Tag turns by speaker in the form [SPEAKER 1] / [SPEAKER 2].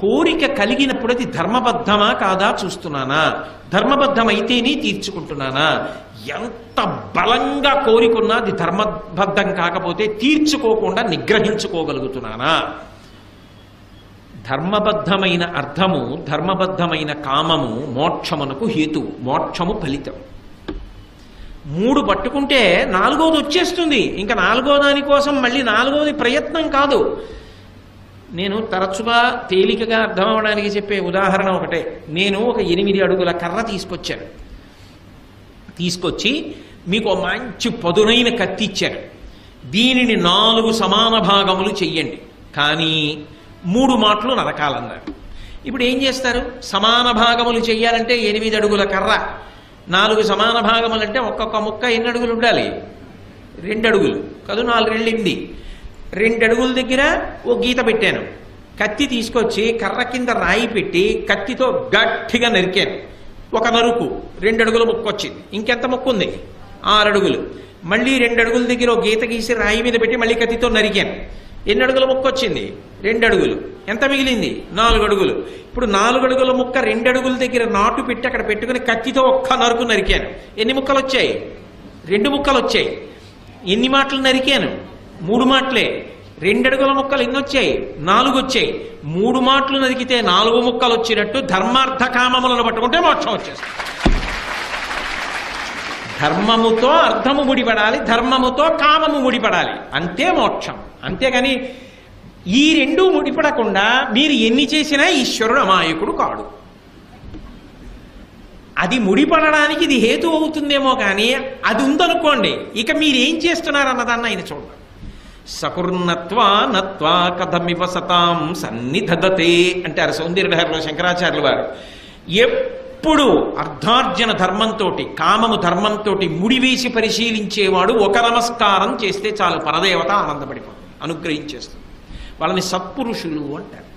[SPEAKER 1] కోరిక కలిగినప్పుడు అది ధర్మబద్ధమా కాదా చూస్తున్నానా? ధర్మబద్ధమైతేనే తీర్చుకుంటున్నానా? ఎంత బలంగా కోరికున్నా అది ధర్మబద్ధం కాకపోతే తీర్చుకోకుండా నిగ్రహించుకోగలుగుతున్నానా? ధర్మబద్ధమైన అర్థము ధర్మబద్ధమైన కామము మోక్షమునకు హేతు మోక్షము ఫలితం. మూడు పట్టుకుంటే నాలుగోది వచ్చేస్తుంది. ఇంకా నాలుగో దాని కోసం మళ్ళీ నాలుగోది ప్రయత్నం కాదు. నేను తరచుగా తేలికగా అర్థమవడానికి చెప్పే ఉదాహరణ ఒకటే. నేను ఒక ఎనిమిది అడుగుల కర్ర తీసుకొచ్చాను. తీసుకొచ్చి మీకు మంచి పదునైన కత్తి ఇచ్చాను. దీనిని నాలుగు సమాన భాగములు చెయ్యండి. కానీ మూడు మాటలు నరకాలన్నారు. ఇప్పుడు ఏం చేస్తారు? సమాన భాగములు చెయ్యాలంటే ఎనిమిది అడుగుల కర్ర. నాలుగు సమాన భాగములు అంటే ఒక్కొక్క ముక్క ఎన్ని అడుగులు ఉండాలి? రెండు అడుగులు. కాదు నాలుగు ఎనిమిది రెండు అడుగుల దగ్గర ఓ గీత పెట్టాను. కత్తి తీసుకొచ్చి కర్ర కింద రాయి పెట్టి కత్తితో గట్టిగా నరికాను. ఒక నరుకు రెండు అడుగుల ముక్క వచ్చింది. ఇంకెంత ముక్క ఉంది? ఆరు అడుగులు మళ్ళీ రెండు అడుగుల దగ్గర ఓ గీత గీసి రాయి మీద పెట్టి మళ్ళీ కత్తితో నరికాను. ఎన్ని అడుగుల ముక్క వచ్చింది? రెండు అడుగులు ఎంత మిగిలింది? నాలుగు అడుగులు ఇప్పుడు నాలుగు అడుగుల ముక్క రెండు అడుగుల దగ్గర నాటు పెట్టి అక్కడ పెట్టుకుని కత్తితో ఒక్క నరుకు నరికాను. ఎన్ని ముక్కలు వచ్చాయి? రెండు ముక్కలు వచ్చాయి. ఎన్ని మాటలు నరికాను? మూడు మాటలే. రెండడుగుల ముక్కలు ఎన్ని వచ్చాయి నాలుగు వచ్చాయి మూడు మాటలు నదికితే నాలుగు ముక్కలు వచ్చినట్టు ధర్మార్థ కామములను పట్టుకుంటే మోక్షం వచ్చేస్తుంది. ధర్మముతో అర్థము ముడిపడాలి ధర్మముతో కామము ముడిపడాలి. అంతే మోక్షం. అంతేగాని ఈ రెండు ముడిపడకుండా మీరు ఎన్ని చేసినా ఈశ్వరుడు అమాయకుడు కాడు. అది ముడిపడడానికి ఇది హేతు అవుతుందేమో కానీ అది ఉందనుకోండి ఇక మీరేం చేస్తున్నారన్నదాన్ని ఆయన చూడండి సకుర్ణత్వా నత్వా కథమివ సతాం సన్నిధదతే అంటారు సౌందర్యలహరిలో శంకరాచార్యులు వారు. ఎప్పుడు అర్ధార్జన ధర్మంతో కామము ధర్మంతో ముడివేసి పరిశీలించేవాడు ఒక నమస్కారం చేస్తే చాలు పరదేవత ఆనందపడిపోతుంది అనుగ్రహించేస్తుంది. వాళ్ళని సత్పురుషులు అంటారు.